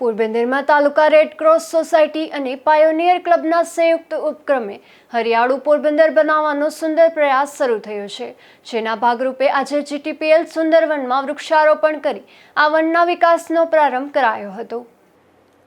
પોરબંદરમાં તાલુકા Red Cross society અને પાયોનિયર ક્લબના સંયુક્ત ઉપક્રમે હરિયાળું પોરબંદર બનાવવાનો સુંદર પ્રયાસ શરૂ થયો છે. જેના ભાગરૂપે આજે જીટીપીએલ સુંદરવનમાં વૃક્ષારોપણ કરી આ વનના વિકાસનો પ્રારંભ કરાયો હતો.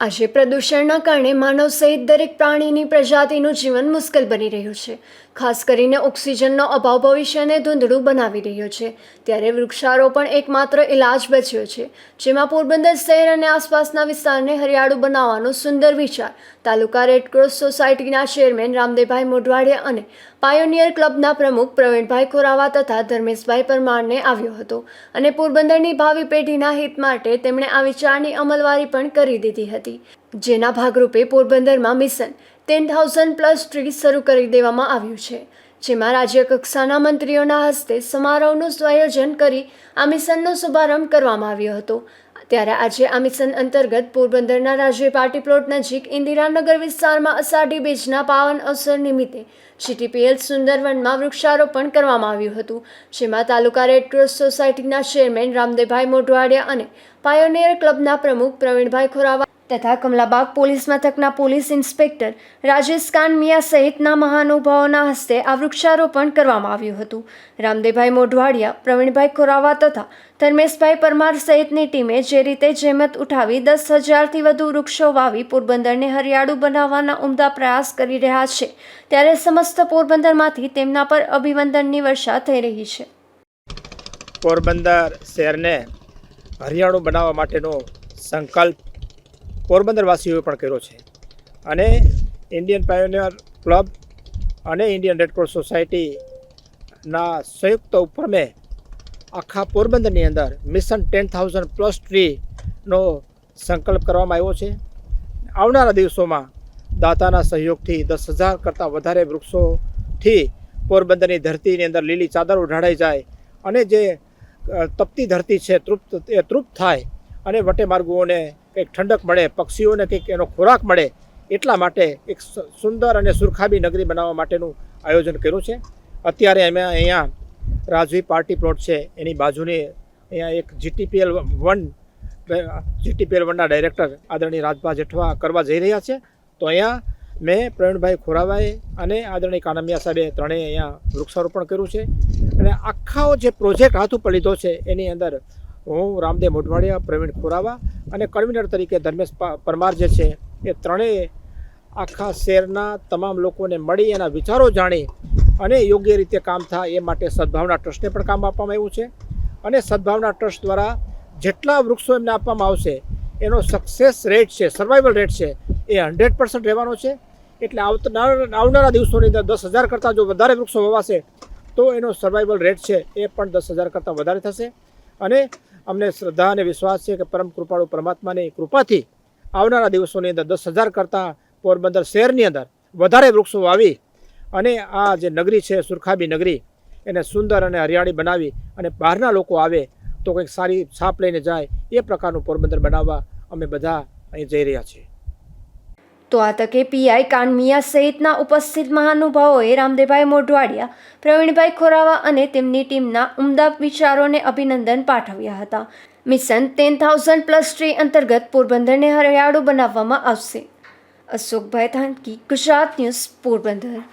આજે પ્રદૂષણના કારણે માનવ સહિત દરેક પ્રાણીની પ્રજાતિનું જીવન મુશ્કેલ બની રહ્યું છે. ખાસ કરીને ઓક્સિજનનો અભાવ ભવિષ્યને ધૂંધળું બનાવી રહ્યો છે. ત્યારે વૃક્ષારોપણ એકમાત્ર ઇલાજ બચ્યો છે. જેમાં પોરબંદર શહેર અને આસપાસના વિસ્તારને હરિયાળું બનાવવાનો સુંદર વિચાર તાલુકા રેડક્રોસ સોસાયટીના ચેરમેન રામદેવભાઈ મોઢવાડિયા અને પાયોનિયર ક્લબના પ્રમુખ પ્રવીણભાઈ ખોરાવા તથા ધર્મેશભાઈ પરમારને આવ્યો હતો અને પોરબંદરની ભાવિ પેઢીના હિત માટે તેમણે આ વિચારની અમલવારી પણ કરી દીધી હતી. જેના ભાગરૂપે પોરબંદરમાં mission ten thousand plus tree શરૂ કરી દેવામાં આવ્યું છે. જેમાં રાજ્ય મંત્રીઓના હસ્તે સમારોહનું આયોજન કરી આ મિશનનો શુભારંભ કરવામાં આવ્યો હતો. ત્યારે આજે આ મિશન અંતર્ગત પોરબંદરના રાજ્ય પાર્ટી પ્લોટ નજીક ઇન્દિરાનગર વિસ્તારમાં અષાઢી બીજના પાવન અવસર નિમિત્તે સીટીપીએલ સુંદરવનમાં વૃક્ષારોપણ કરવામાં આવ્યું હતું. જેમાં તાલુકા રેડક્રોસ સોસાયટીના ચેરમેન રામદેવભાઈ મોઢવાડિયા અને પાયોનિયર ક્લબના પ્રમુખ પ્રવીણભાઈ ખોરાવા તથા કમલાબાગ પોલીસ મથકના પોલીસ ઇન્સ્પેક્ટર રાજેશ કાનમિયા સહિતના મહાનુભાવોના હસ્તે આ વૃક્ષારોપણ કરવામાં આવ્યું હતું. રામદેવભાઈ મોઢવાડિયા, પ્રવીણભાઈ ખોરાવા તથા ધર્મેશભાઈ પરમાર સહિતની ટીમે જે રીતે જહેમત ઉઠાવી દસ હજારથી વધુ વૃક્ષો વાવી પોરબંદરને હરિયાળું બનાવવાના ઉમદા પ્રયાસ કરી રહ્યા છે, ત્યારે સમસ્ત પોરબંદરમાંથી તેમના પર અભિવંદનની વર્ષા થઈ રહી છે. પોરબંદર શહેરને હરિયાળું બનાવવા માટેનો સંકલ્પ પોરબંદરવાસીઓએ પણ કર્યો છે. અને ઇન્ડિયન પાયોનિયર ક્લબ અને ઇન્ડિયન રેડક્રોસ સોસાયટીના સંયુક્ત ઉપક્રમે આખા પોરબંદરની અંદર મિશન ટેન થાઉઝન્ડ પ્લસ ટ્રીનો સંકલ્પ કરવામાં આવ્યો છે. આવનારા દિવસોમાં દાતાના સહયોગથી દસ હજાર કરતાં વધારે વૃક્ષોથી પોરબંદરની ધરતીની અંદર લીલી ચાદર ઉઢાડાઈ જાય અને જે તપતી ધરતી છે, તૃપ્ત, એ તૃપ્ત થાય અને વટે માર્ગોને કંઈક ઠંડક મળે, પક્ષીઓને કંઈક એનો ખોરાક મળે, એટલા માટે એક સુંદર અને સુરખાબી નગરી બનાવવા માટેનું આયોજન કર્યું છે. અત્યારે અમે અહીંયા રાજવી પાર્ટી પ્લોટ છે, એની બાજુની અહીંયા એક જીટીપીએલ વન જીટીપીએલ વનના ડાયરેક્ટર આદરણીય રાજભા જેઠવા કરવા જઈ રહ્યા છે. તો અહીંયા મેં પ્રવીણભાઈ ખોરાવાએ અને આદરણીય કાનમિયા સાહેબે ત્રણેય અહીંયા વૃક્ષારોપણ કર્યું છે. અને આખો જે પ્રોજેક્ટ હાથ ઉપર લીધો છે, એની અંદર હું રામદેવ મોઢવાડિયા, પ્રવીણ ખોરાવા અને કન્વીનર તરીકે ધર્મેશ પરમાર જે છે, એ ત્રણેય આખા શહેરના તમામ લોકોને મળી એના વિચારો જાણી અને યોગ્ય રીતે કામ થાય એ માટે સદભાવના ટ્રસ્ટને પણ કામ આપવામાં આવ્યું છે. અને સદભાવના ટ્રસ્ટ દ્વારા જેટલા વૃક્ષો એમને આપવામાં આવશે, એનો સક્સેસ રેટ છે સર્વાઈવલ રેટ છે, એ હંડ્રેડ પર્સન્ટ રહેવાનો છે. એટલે આવનાર દિવસોની અંદર દસ હજાર કરતાં જો વધારે વૃક્ષો વવાશે, તો એનો સર્વાઈવલ રેટ છે એ પણ દસ હજાર કરતાં વધારે થશે. અને અમને શ્રદ્ધા અને વિશ્વાસ છે કે પરમ કૃપાળુ પરમાત્માની કૃપાથી આવનારા દિવસોની અંદર દસ હજાર કરતાં પોરબંદર શહેરની અંદર વધારે વૃક્ષો વાવી અને આ જે નગરી છે, સુરખાબી નગરી, એને સુંદર અને હરિયાળી બનાવી અને બહારના લોકો આવે તો કંઈક સારી છાપ લઈને જાય એ પ્રકારનું પોરબંદર બનાવવા અમે બધા અહીં જઈ રહ્યા છીએ. તો આ તકે પીઆઈ કાનમિયા સહિતના ઉપસ્થિત મહાનુભાવોએ રામદેવભાઈ મોઢવાડિયા, પ્રવીણભાઈ ખોરાવા અને તેમની ટીમના ઉમદા વિચારોને અભિનંદન પાઠવ્યા હતા. Mission ten thousand plus tree અંતર્ગત પોરબંદરને હરિયાળું બનાવવામાં આવશે. અશોકભાઈ થાનકી, ગુજરાત ન્યૂઝ પોરબંદર.